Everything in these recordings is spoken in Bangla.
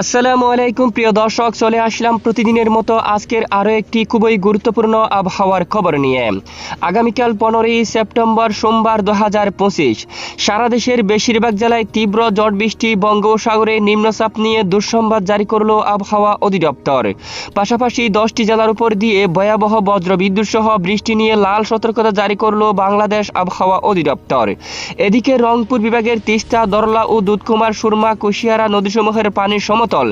আসসালামু আলাইকুম, প্রিয় দর্শক, চলে আসলাম প্রতিদিনের মতো আজকের আরও একটি খুবই গুরুত্বপূর্ণ আবহাওয়ার খবর নিয়ে। আগামীকাল পনেরোই সেপ্টেম্বর সোমবার দু হাজার পঁচিশ, সারা দেশের বেশিরভাগ জেলায় তীব্র ঝড় বৃষ্টি বঙ্গোপসাগরে নিম্নচাপ নিয়ে দুঃসংবাদ জারি করল আবহাওয়া অধিদপ্তর। পাশাপাশি দশটি জেলার উপর দিয়ে ভয়াবহ বজ্রবিদ্যুৎ সহ বৃষ্টি নিয়ে লাল সতর্কতা জারি করল বাংলাদেশ আবহাওয়া অধিদপ্তর। এদিকে রংপুর বিভাগের তিস্তা, দরলা ও দুধকুমার সুরমা, কুশিয়ারা নদীসমূহের পানির সমতল।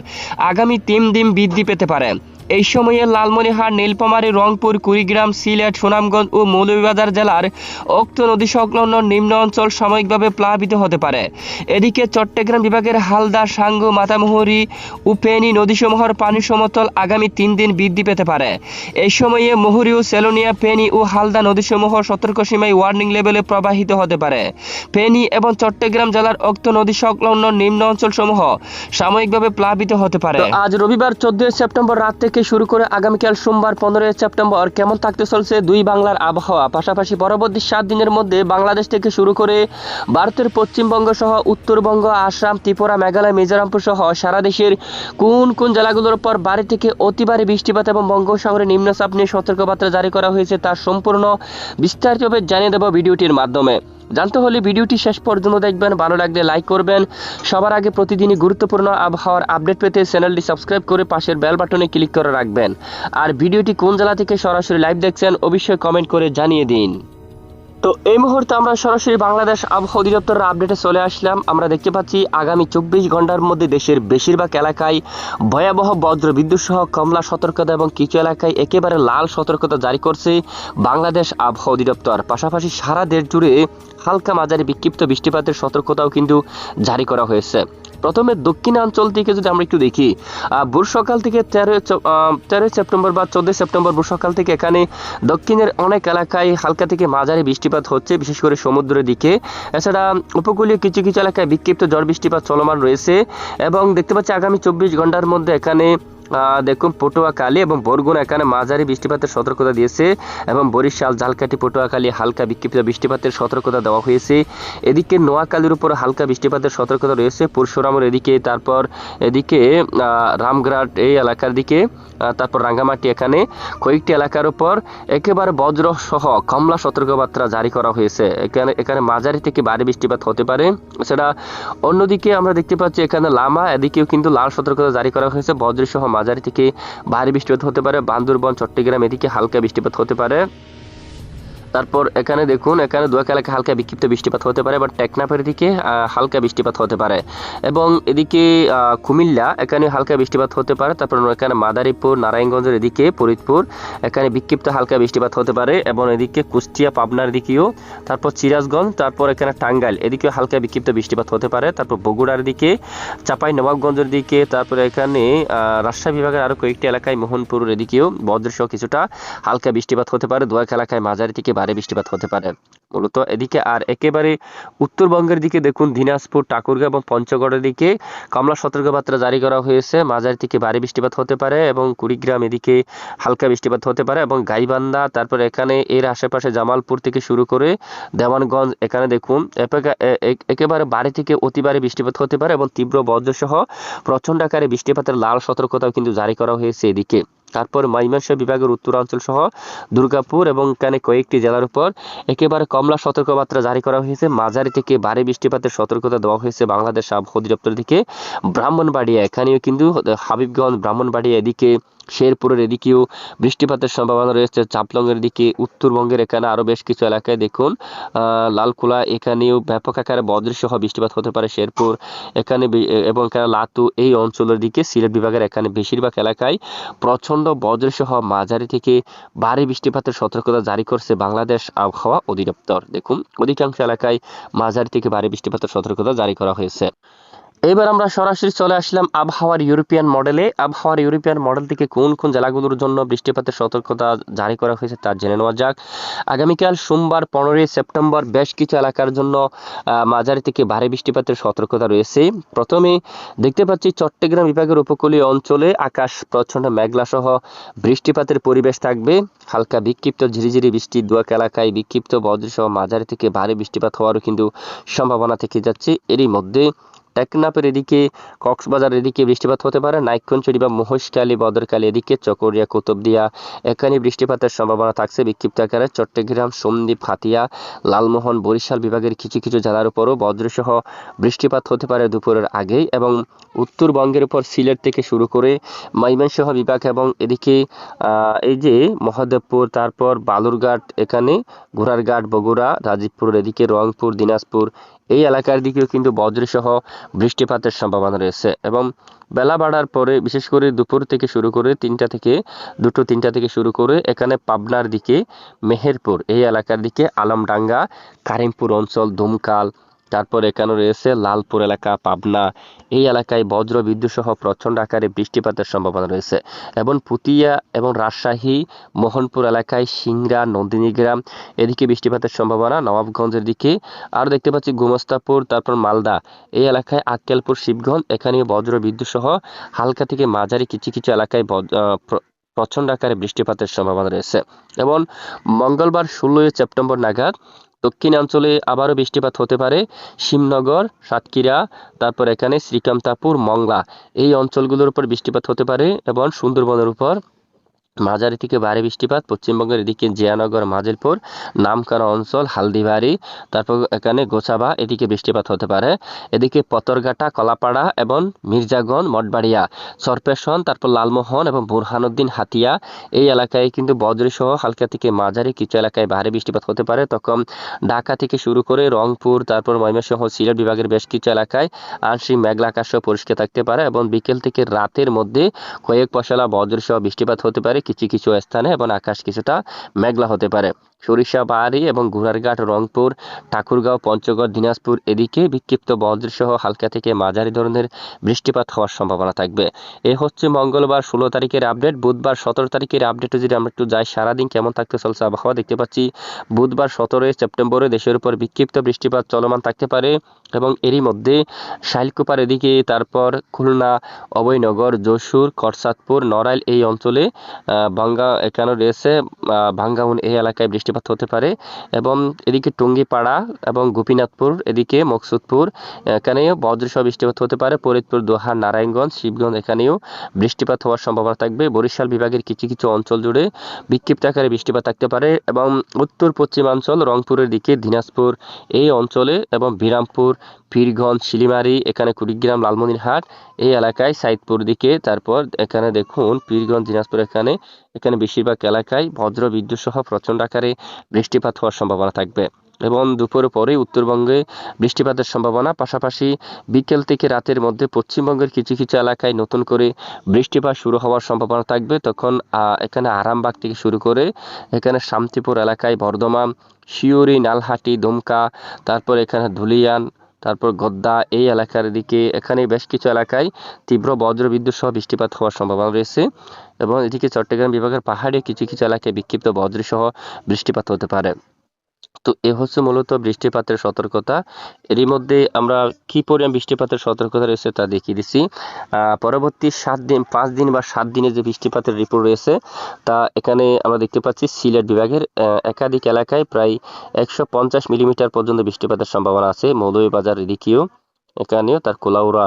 আগামী তিন দিন বৃদ্ধি পেতে পারে। এই সময়ে লালমনিরহাট নীলপামারী রংপুর, কুড়িগ্রাম, সিলেট, সুনামগঞ্জ ও মৌলভীবাজার জেলার অক্ত নদী সংলগ্ন নিম্ন অঞ্চল সাময়িকভাবে প্লাবিত হতে পারে। এদিকে চট্টগ্রাম বিভাগের হালদা, সাঙ্গু, মাতামুহুরি ও ফেনী নদীসমূহের পানি সমতল আগামী তিন দিন বৃদ্ধি পেতে পারে। এই সময়ে মুহুরী ও সেলোনিয়া, ফেনী ও হালদা নদীসমূহ সতর্ক সীমায় ওয়ার্নিং লেভেলে প্রবাহিত হতে পারে। ফেনী এবং চট্টগ্রাম জেলার অক্ত নদী সংলগ্ন নিম্ন অঞ্চল সমূহ সাময়িকভাবে প্লাবিত হতে পারে। আজ রবিবার চোদ্দই সেপ্টেম্বর রাত থেকে শুরু করে আগামীকাল সোমবার পনেরোই সেপ্টেম্বর কেমন থাকতে চলছে দুই বাংলার আবহাওয়া? পাশাপাশি পরবর্তী সাত দিনের মধ্যে বাংলাদেশ থেকে শুরু করে ভারতের পশ্চিমবঙ্গ সহ উত্তরবঙ্গ, আসাম, ত্রিপুরা, মেঘালয়, মিজোরামপুর সহ সারা দেশের কোন কোন জেলাগুলোর পর বাড়ি থেকে অতি ভারী বৃষ্টিপাত এবং বঙ্গোপসাগরে নিম্নচাপ নিয়ে সতর্কবার্তা জারি করা হয়েছে তার সম্পূর্ণ বিস্তারিতভাবে জানিয়ে দেব ভিডিওটির মাধ্যমে। জানতে হলে ভিডিওটি শেষ পর্যন্ত দেখবেন। ভালো লাগলে লাইক করবেন। সবার আগে প্রতিদিনই গুরুত্বপূর্ণ আবহাওয়ার আপডেট পেতে চ্যানেলটি সাবস্ক্রাইব করে পাশের বেল বাটনে ক্লিক করে রাখবেন। আর ভিডিওটি কোন জেলা থেকে সরাসরি লাইভ দেখছেন, অবশ্যই কমেন্ট করে জানিয়ে দিন। তো এই মুহূর্তে আমরা সরাসরি বাংলাদেশ আবহাওয়া অধিদপ্তরের আপডেটে চলে আসলাম। আমরা দেখতে পাচ্ছি, আগামী চব্বিশ ঘণ্টার মধ্যে দেশের বেশিরভাগ এলাকায় ভয়াবহ বজ্র বিদ্যুৎ সহ কমলা সতর্কতা এবং কিছু এলাকায় একেবারে লাল সতর্কতা জারি করছে বাংলাদেশ আবহাওয়া অধিদপ্তর। পাশাপাশি সারা দেশ জুড়ে হালকা মাঝারি বিক্ষিপ্ত বৃষ্টিপাতের সতর্কতাও কিন্তু জারি করা হয়েছে। প্রথমে দক্ষিণাঞ্চল থেকে যদি আমরা একটু দেখি ভোর সকাল থেকে তেরো তেরোই সেপ্টেম্বর বা চোদ্দই সেপ্টেম্বর ভোর সকাল থেকে এখানে দক্ষিণের অনেক এলাকায় হালকা থেকে মাঝারি বৃষ্টিপাত হচ্ছে, বিশেষ করে সমুদ্রের দিকে। এছাড়া উপকূলীয় কিছু কিছু এলাকায় বিক্ষিপ্ত ঝড় বৃষ্টিপাত চলমান রয়েছে এবং দেখতে পাচ্ছি আগামী চব্বিশ ঘণ্টার মধ্যে এখানে দেখুন, পটুয়াখালী এবং বরগুনা এখানে মাঝারি বৃষ্টিপাতের সতর্কতা দিয়েছে এবং বরিশাল, ঝালকাঠি, পটুয়াখালী হালকা বিক্ষিপ্ত বৃষ্টিপাতের সতর্কতা দেওয়া হয়েছে। এদিকে নোয়াখালীর উপর হালকা বৃষ্টিপাতের সতর্কতা রয়েছে, পরশুরামের এদিকে, তারপর এদিকে রামঘাট এই এলাকার দিকে তারপর রাঙ্গামাটি এখানে। কয়েকটি এলাকার উপর একেবারে বজ্র সহ কমলা সতর্কবার্তা জারি করা হয়েছে। এখানে এখানে মাঝারি থেকে ভারী বৃষ্টিপাত হতে পারে। এছাড়া অন্যদিকে আমরা দেখতে পাচ্ছি এখানে লামা, এদিকেও কিন্তু লাল সতর্কতা জারি করা হয়েছে বজ্র সহ মাঝারি থেকে ভারী বৃষ্টিপাত হতে পারে। বান্দরবন চট্টগ্রাম এদিকে হালকা বৃষ্টিপাত হতে পারে। তারপর এখানে দেখুন, এখানে দু এক এলাকায় হালকা বিক্ষিপ্ত বৃষ্টিপাত হতে পারে বা টেকনাফের দিকে হালকা বৃষ্টিপাত হতে পারে। এবং এদিকে কুমিল্লা, এখানে হালকা বৃষ্টিপাত হতে পারে, তারপর এখানে মাদারীপুর, নারায়ণগঞ্জের এদিকে, ফরিদপুর, এখানে বিক্ষিপ্ত হালকা বৃষ্টিপাত হতে পারে, এবং এদিকে কুষ্টিয়া, পাবনার দিকেও, তারপর সিরাজগঞ্জ, তারপর এখানে টাঙ্গাইল, এদিকেও হালকা বিক্ষিপ্ত বৃষ্টিপাত হতে পারে, তারপর বগুড়ার দিকে, চাপাই নবাবগঞ্জের দিকে, তারপর এখানে রাজশাহী বিভাগের আরও কয়েকটি এলাকায় মোহনপুরের এদিকেও বজ্রসহ কিছুটা হালকা বৃষ্টিপাত হতে পারে দু এক এলাকায় মাঝারি থেকে ভারী বৃষ্টিপাত হতে পারে। মূলত এদিকে আর একেবারে উত্তরবঙ্গের দিকে দেখুন, দিনাজপুর ঠাকুরগাঁও এবং পঞ্চগড়ের দিকে কমলা সতর্কবার্তা জারি করা হয়েছে। মাঝারি থেকে ভারী বৃষ্টিপাত হতে পারে এবং কুড়িগ্রাম এদিকে হালকা বৃষ্টিপাত হতে পারে এবং গাইবান্ধা, তারপর এখানে এর আশেপাশে জামালপুর থেকে শুরু করে দেওয়ানগঞ্জ, এখানে দেখুন একেবারে বাড়ি থেকে অতি বৃষ্টিপাত হতে পারে এবং তীব্র বজ্রসহ প্রচণ্ড আকারে বৃষ্টিপাতের লাল সতর্কতাও কিন্তু জারি করা হয়েছে এদিকে। তারপর মাইমাংসা বিভাগের উত্তরাঞ্চল সহ দুর্গাপুর এবং কানে কয়েকটি জেলার উপর একেবারে কমলা সতর্কবার্তা জারি করা হয়েছে। মাঝারি থেকে ভারী বৃষ্টিপাতের সতর্কতা দেওয়া হয়েছে বাংলাদেশ আবহাওয়া অধিদপ্তর থেকে ব্রাহ্মণবাড়িয়া, এখানেও কিন্তু হাবিবগঞ্জ, ব্রাহ্মণবাড়িয়া এদিকে শেরপুরের এদিকেও বৃষ্টিপাতের সম্ভাবনা রয়েছে। চাপলংয়ের দিকে উত্তরবঙ্গের এখানে আরও বেশ কিছু এলাকায় দেখুন লালকুলা এখানেও ব্যাপক আকারে বজ্রসহ বৃষ্টিপাত হতে পারে শেরপুর এখানে এবং এখানে লাতু এই অঞ্চলের দিকে, সিলেট বিভাগের এখানে বেশিরভাগ এলাকায় প্রচণ্ড বজ্রসহ মাঝারি থেকে ভারী বৃষ্টিপাতের সতর্কতা জারি করছে বাংলাদেশ আবহাওয়া অধিদপ্তর। দেখুন, অধিকাংশ এলাকায় মাঝারি থেকে ভারী বৃষ্টিপাতের সতর্কতা জারি করা হয়েছে। এবার আমরা সরাসরি চলে আসলাম আবহাওয়ার ইউরোপিয়ান মডেলে। আবহাওয়ার ইউরোপিয়ান মডেল থেকে কোন কোন জেলাগুলোর জন্য বৃষ্টিপাতের সতর্কতা জারি করা হয়েছে তা জেনে নেওয়া যাক। আগামীকাল সোমবার পনেরোই সেপ্টেম্বর বেশ কিছু এলাকার জন্য মাঝারি থেকে ভারী বৃষ্টিপাতের সতর্কতা রয়েছে। প্রথমে দেখতে পাচ্ছি চট্টগ্রাম বিভাগের উপকূলীয় অঞ্চলে আকাশ প্রচণ্ড মেঘলা সহ বৃষ্টিপাতের পরিবেশ থাকবে। হালকা বিক্ষিপ্ত ঝিরিঝিরি বৃষ্টি দুয়াক এলাকায় বিক্ষিপ্ত বজ্রসহ মাঝারি থেকে ভারী বৃষ্টিপাত হওয়ারও কিন্তু সম্ভাবনা থেকে যাচ্ছে। এরই মধ্যে টেকনাফের এদিকে কক্সবাজার এদিকে বৃষ্টিপাত হতে পারে। নাইক্ষণচুরি বা মহেশখালী বদরখালী এদিকে চকরিয়া, কুতুবদিয়া, এখানে বৃষ্টিপাতের সম্ভাবনা থাকছে বিক্ষিপ্ত আকারে চট্টগ্রাম, সন্দ্বীপ, হাতিয়া, লালমোহন, বরিশাল বিভাগের কিছু কিছু জেলার উপরও বজ্রসহ বৃষ্টিপাত হতে পারে দুপুরের আগেই এবং উত্তরবঙ্গের উপর সিলেট থেকে শুরু করে ময়মনসিংহ বিভাগ এবং এদিকে এই যে মহাদেবপুর, তারপর বালুরঘাট, এখানে ঘোড়ারঘাট, বগুড়া রাজীবপুর এদিকে রংপুর, দিনাজপুর এই এলাকার দিকেও কিন্তু বজ্রসহ বৃষ্টিপাতের সম্ভাবনা রয়েছে এবং বেলা বাড়ার পরে, বিশেষ করে দুপুর থেকে শুরু করে তিনটা থেকে, দুটো তিনটা থেকে শুরু করে এখানে পাবনার দিকে মেহেরপুর, এই এলাকার দিকে আলমডাঙ্গা, কারিমপুর অঞ্চল, দুমকাল তারপর এখানে রয়েছে লালপুর এলাকা, পাবনা। এই এলাকায় বজ্র বিদ্যুৎ সহ প্রচণ্ড আকারে বৃষ্টিপাতের সম্ভাবনা রয়েছে। এবং পুতিয়া এবং রাজশাহী, মোহনপুর এলাকায় সিংড়া নন্দিনীগ্রাম এদিকে বৃষ্টিপাতের সম্ভাবনা। নবাবগঞ্জের দিকে আর দেখতে পাচ্ছি গুমস্তাপুর, তারপর মালদা। এই এলাকায় আক্কেলপুর, শিবগঞ্জ এখানে বজ্র বিদ্যুৎ সহ হালকা থেকে মাঝারি কিছু কিছু এলাকায় প্রচণ্ড আকারে বৃষ্টিপাতের সম্ভাবনা রয়েছে। এবং মঙ্গলবার ষোলোই সেপ্টেম্বর নাগাদ দক্ষিণাঞ্চলে আবারও বৃষ্টিপাত হতে পারে। শিবনগর, সাতক্ষীরা, তারপর এখানে শ্রীকান্তাপুর, মংলা। এই অঞ্চলগুলোর উপর বৃষ্টিপাত হতে পারে এবং সুন্দরবনের উপর মাঝারি থেকে ভারী বৃষ্টিপাত, পশ্চিমবঙ্গের এদিকে জিয়ানগর, মাজিলপুর নামখানা অঞ্চল, হালদিবাড়ি, তারপর এখানে গোছাবা এদিকে বৃষ্টিপাত হতে পারে। এদিকে পতরঘাটা, কলাপাড়া এবং মির্জাগঞ্জ, মঠবাড়িয়া, সরপেশন, তারপর লালমোহন এবং বুরহানুদ্দিন হাতিয়া এই এলাকায় কিন্তু বজ্রসহ হালকা থেকে মাঝারি কিছু এলাকায় ভারী বৃষ্টিপাত হতে পারে। তখন ঢাকা থেকে শুরু করে রংপুর, তারপর ময়মনসিংহ, সিলেট বিভাগের বেশ কিছু এলাকায় আংশিক মেঘলা আকাশ পরিষ্কার থাকতে পারে এবং বিকেল থেকে রাতের মধ্যে কয়েক পশলা বজ্রসহ বৃষ্টিপাত হতে পারে। কিছু কিছু স্থানে এবং আকাশ কিছুটা মেঘলা হতে পারে। সরিষা বাহারি এবং ঘোড়ারঘাট, রংপুর, ঠাকুরগাঁও, পঞ্চগড়, দিনাজপুর এদিকে বিক্ষিপ্ত বজ্রসহ হালকা থেকে মাঝারি ধরনের বৃষ্টিপাত হওয়ার সম্ভাবনা থাকবে। এ হচ্ছে মঙ্গলবার, ষোলো তারিখের আপডেট। বুধবার, সতেরো তারিখের আপডেটে যদি আমরা একটু যাই, সারাদিন কেমন থাকতে চলছে আবহাওয়া দেখতে পাচ্ছি। বুধবার, সতেরোই সেপ্টেম্বরে দেশের উপর বিক্ষিপ্ত বৃষ্টিপাত চলমান থাকতে পারে। এবং এরই মধ্যে শাইলকুপার এদিকে তারপর খুলনা, অভয়নগর, যশোর করসাদপুর নড়াইল এই অঞ্চলে ভাঙ্গা এখানে রয়েছে। ভাঙ্গাউন এই এলাকায় বৃষ্টিপাত হতে পারে এবং এদিকে টুঙ্গিপাড়া এবং গোপীনাথপুর, এদিকে মকসুদপুর, এখানেও বজ্রসহ বৃষ্টিপাত হতে পারে। ফরিদপুর দোহা নারায়ণগঞ্জ, শিবগঞ্জ এখানেও বৃষ্টিপাত হওয়ার সম্ভাবনা থাকবে। বরিশাল বিভাগের কিছু কিছু অঞ্চল জুড়ে বিক্ষিপ্ত আকারে বৃষ্টিপাত থাকতে পারে এবং উত্তর পশ্চিমাঞ্চল রংপুরের দিকে, দিনাজপুর এই অঞ্চলে এবং বিরামপুর পীরগঞ্জ, শিলিমারি, এখানে কুড়িগ্রাম, লালমনিরহাট, এই এলাকায় সাইদপুর দিকে। তারপর এখানে দেখুন, পীরগঞ্জ, দিনাজপুর এখানে এখানে বেশিরভাগ এলাকায় বজ্র বিদ্যুৎ সহ প্রচণ্ড আকারে বৃষ্টিপাত হওয়ার সম্ভাবনা থাকবে। এবং দুপুর পরে উত্তরবঙ্গে বৃষ্টিপাতের সম্ভাবনা, পাশাপাশি বিকেল থেকে রাতের মধ্যে পশ্চিমবঙ্গের কিছু কিছু এলাকায় নতুন করে বৃষ্টিপাত শুরু হওয়ার সম্ভাবনা থাকবে। তখন এখানে আরামবাগ থেকে শুরু করে এখানে শান্তিপুর এলাকায় বর্ধমান শিউরি নালহাটি, দুমকা, তারপর এখানে ধুলিয়ান তারপর গদ্দা এই এলাকার দিকে, এখানে বেশ কিছু এলাকায় তীব্র বজ্রবিদ্যুৎ সহ বৃষ্টিপাত হওয়ার সম্ভাবনা রয়েছে এবং এদিকে চট্টগ্রাম বিভাগের পাহাড়ে কিছু কিছু এলাকায় বিক্ষিপ্ত বজ্রসহ বৃষ্টিপাত হতে পারে। তো এ হচ্ছে মূলত বৃষ্টিপাতের সতর্কতা। এরই মধ্যে আমরা কি পরিমাণ বৃষ্টিপাতের সতর্কতা রয়েছে তা দেখিয়ে দিচ্ছি। পরবর্তী সাত দিন, পাঁচ দিন বা সাত দিনের যে বৃষ্টিপাতের রিপোর্ট রয়েছে, তা এখানে আমরা দেখতে পাচ্ছি সিলেট বিভাগের একাধিক এলাকায় প্রায় একশো পঞ্চাশ মিলিমিটার পর্যন্ত বৃষ্টিপাতের সম্ভাবনা আছে। মৌলভীবাজার এদিকেও এখানেও তার কোলাউরা,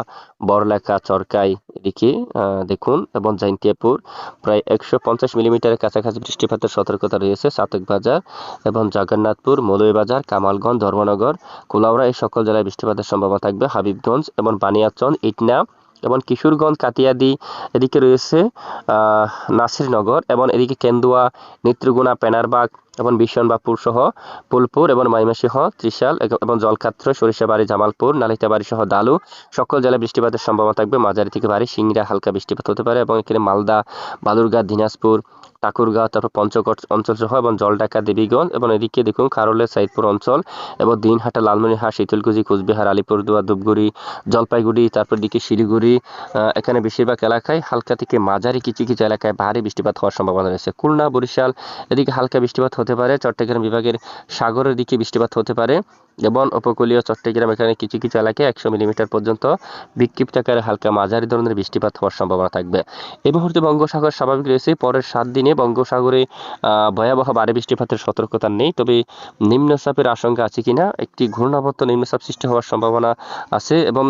বড়লেখা, চরকাই এদিকে দেখুন, এবং জাইন্তিয়াপুর। প্রায় একশো পঞ্চাশ মিলিমিটারের কাছাকাছি বৃষ্টিপাতের সতর্কতা রয়েছে সাতক বাজার এবং জগন্নাথপুর মৌলভীবাজার কামালগঞ্জ, ধর্মনগর। কোলাউরা এই সকল জেলায় বৃষ্টিপাতের সম্ভাবনা থাকবে। হাবিবগঞ্জ এবং বানিয়াচন, ইটনা এবং কিশোরগঞ্জ কাতিয়াদি এদিকে রয়েছে নাসিরনগর এবং এদিকে কেন্দুয়া নেত্রগুনা পেনারবাগ এবং বিশনবাপুর সহ ফুলপুর এবং মাইমাসিহ ত্রিশাল এবং জলকাত্র, সরিষাবাড়ি, জামালপুর, নালিতাবাড়ি সহ দালু সকল জেলায় বৃষ্টিপাতের সম্ভাবনা থাকবে। মাঝারি থেকে ভারী সিংড়া হালকা বৃষ্টিপাত হতে পারে এবং এখানে মালদা, বালুরঘাট, দিনাজপুর ঠাকুরগাঁও তারপর পঞ্চগড় অঞ্চল সহ এবং জলঢাকা, দেবীগঞ্জ এবং এদিকে দেখুন খারলের সাইদপুর অঞ্চল এবং দিনহাটা, লালমনিরহাট, শীতলকুচি, কুচবিহার, আলিপুরদুয়ার, ধূপগুড়ি, জলপাইগুড়ি, তারপর দিকে শিলিগুড়ি এখানে বেশিরভাগ এলাকায় হালকা থেকে মাঝারি কিছু কিছু এলাকায় ভারী বৃষ্টিপাত হওয়ার সম্ভাবনা রয়েছে। খুলনা, বরিশাল এদিকে হালকা বৃষ্টিপাত হতে পারে, চট্টগ্রাম বিভাগের সাগরের দিকে বৃষ্টিপাত হতে পারে। এবং উপকূলীয় চট্টগ্রাম এখানে কিছু কিছু এলাকায় একশো মিলিমিটার পর্যন্ত বিক্ষিপ্ত আকারে হালকা মাঝারি ধরনের বৃষ্টিপাত হওয়ার সম্ভাবনা থাকবে। এই মুহূর্তে বঙ্গোসাগর স্বাভাবিক রয়েছে। পরের সাত দিনে বঙ্গোসাগরে ভয়াবহ ভারী বৃষ্টিপাতের সতর্কতা নেই। তবে নিম্নচাপের আশঙ্কা আছে কিনা? একটি ঘূর্ণাবর্ত নিম্নচাপ সৃষ্টি হওয়ার সম্ভাবনা আছে এবং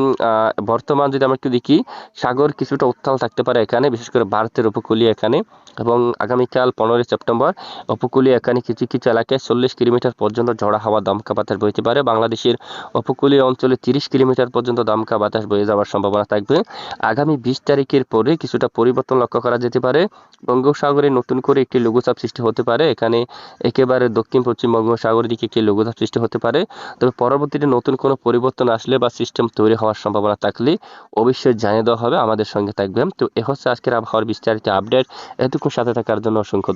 বর্তমান যদি আমরা একটু দেখি, সাগর কিছুটা উত্তাল থাকতে পারে এখানে, বিশেষ করে ভারতের উপকূলীয় এখানে এবং আগামীকাল পনেরোই সেপ্টেম্বর উপকূলীয় এখানে কিছু কিছু এলাকায় চল্লিশ কিলোমিটার পর্যন্ত ঝড়া হাওয়া দমকা বাতাস বইতে পারে। বাংলাদেশের উপকূলীয় অঞ্চলে তিরিশ কিলোমিটার পর্যন্ত দমকা বাতাস বয়ে যাওয়ার সম্ভাবনা থাকবে। আগামী বিশ তারিখের পরে কিছুটা পরিবর্তন লক্ষ্য করা যেতে পারে। বঙ্গোপসাগরে নতুন করে একটি লঘুচাপ সৃষ্টি হতে পারে। এখানে একেবারে দক্ষিণ পশ্চিম বঙ্গোপসাগরের দিকে একটি লঘুচাপ সৃষ্টি হতে পারে। তবে পরবর্তীতে নতুন কোনো পরিবর্তন আসলে বা সিস্টেম তৈরি হওয়ার সম্ভাবনা থাকলে অবশ্যই জানিয়ে দেওয়া হবে। আমাদের সঙ্গে থাকবেন। তো এ হচ্ছে আজকের আবহাওয়ার বিস্তারিত আপডেট। এতক্ষণ সাথে থাকার জন্য অসংখ্য